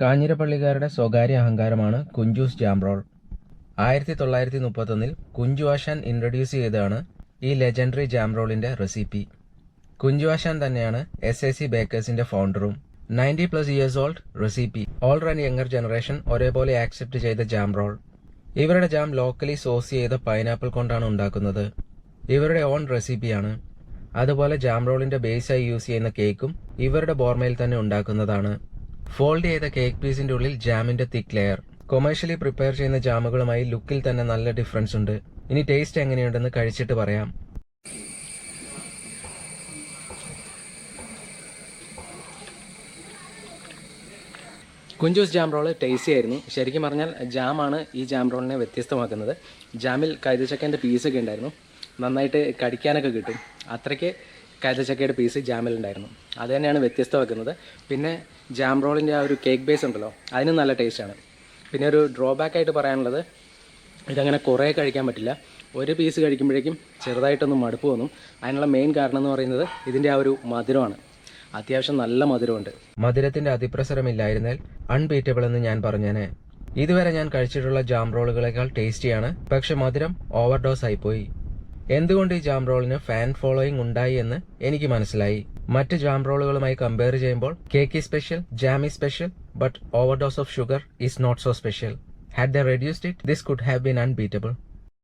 കാഞ്ഞിരപ്പള്ളിക്കാരുടെ സ്വകാര്യ അഹങ്കാരമാണ് കുഞ്ചൂസ് ജാംറോൾ. ആയിരത്തി തൊള്ളായിരത്തി മുപ്പത്തൊന്നിൽ കുഞ്ചു ആശാൻ ഇൻട്രൊഡ്യൂസ് ചെയ്തതാണ് ഈ ലെജൻഡറി ജാംറോളിന്റെ റെസിപ്പി കുഞ്ചു ആശാൻ തന്നെയാണ് എസ് എ സി ബേക്കേഴ്സിന്റെ ഫൗണ്ടറും ninety plus years old recipe all run younger generation ഒരേപോലെ ആക്സെപ്റ്റ് ചെയ്ത ജാം റോൾ ഇവരുടെ ജാം ലോക്കലി സോസ് ചെയ്ത പൈനാപ്പിൾ കൊണ്ടാണ് ഉണ്ടാക്കുന്നത്. ഇവരുടെ ഓൺ റെസിപ്പിയാണ് അതുപോലെ ജാംറോളിന്റെ ബേസായി യൂസ് ചെയ്യുന്ന കേക്കും ഇവരുടെ ബോർമയിൽ തന്നെ ഉണ്ടാക്കുന്നതാണ്. ഫോൾഡ് ചെയ്ത കേക്ക് പീസിന്റെ ഉള്ളിൽ ജാമിന്റെ തിക്ക് ലെയർ കൊമേഴ്ഷ്യലി പ്രിപ്പയർ ചെയ്യുന്ന ജാമുകളുമായി ലുക്കിൽ തന്നെ നല്ല ഡിഫറൻസ് ഉണ്ട്. ഇനി ടേസ്റ്റ് എങ്ങനെയുണ്ടെന്ന് കഴിച്ചിട്ട് പറയാം. കുഞ്ചൂസ് ജാം റോൾ ടേസ്റ്റി ആയിരുന്നു. ശരിക്കും പറഞ്ഞാൽ ജാമാണ് ഈ ജാം റോളിനെ വ്യത്യസ്തമാക്കുന്നത്. ജാമിൽ കൈതച്ചക്കന്റെ പീസൊക്കെ ഉണ്ടായിരുന്നു. നന്നായിട്ട് കടിക്കാനൊക്കെ കിട്ടും. അത്രയ്ക്ക് കൈതച്ചക്കയുടെ പീസ് ജാമിലുണ്ടായിരുന്നു അത് തന്നെയാണ് വ്യത്യസ്തമാക്കുന്നത് പിന്നെ ജാം റോളിന്റെ ആ ഒരു കേക്ക് ബേസ് ഉണ്ടല്ലോ അതിനും നല്ല ടേസ്റ്റാണ് പിന്നെ ഒരു ഡ്രോബാക്ക് ആയിട്ട് പറയാനുള്ളത് ഇതങ്ങനെ കുറേ കഴിക്കാൻ പറ്റില്ല. ഒരു പീസ് കഴിക്കുമ്പോഴേക്കും ചെറുതായിട്ടൊന്ന് മടുപ്പ് തോന്നും അതിനുള്ള മെയിൻ കാരണം എന്ന് പറയുന്നത് ഇതിന്റെ ആ ഒരു മധുരമാണ്. അത്യാവശ്യം നല്ല മധുരമുണ്ട്. മധുരത്തിന്റെ അതിപ്രസരമില്ലായിരുന്നാൽ അൺബീറ്റബിൾ എന്ന് ഞാൻ പറഞ്ഞേനെ. ഇതുവരെ ഞാൻ കഴിച്ചിട്ടുള്ള ജാം റോളുകളേക്കാൾ ടേസ്റ്റിയാണ് പക്ഷെ മധുരം ഓവർഡോസ് ആയിപ്പോയി. എന്തുകൊണ്ട് ഈ ജാം റോളിന് ഫാൻ ഫോളോയിങ് ഉണ്ടായി എന്ന് എനിക്ക് മനസ്സിലായി. മറ്റ് ജാം റോളുകളുമായി കമ്പയർ ചെയ്യുമ്പോൾ cake special jam jammy special but overdose of sugar is not so special had the reduced it this could have been unbeatable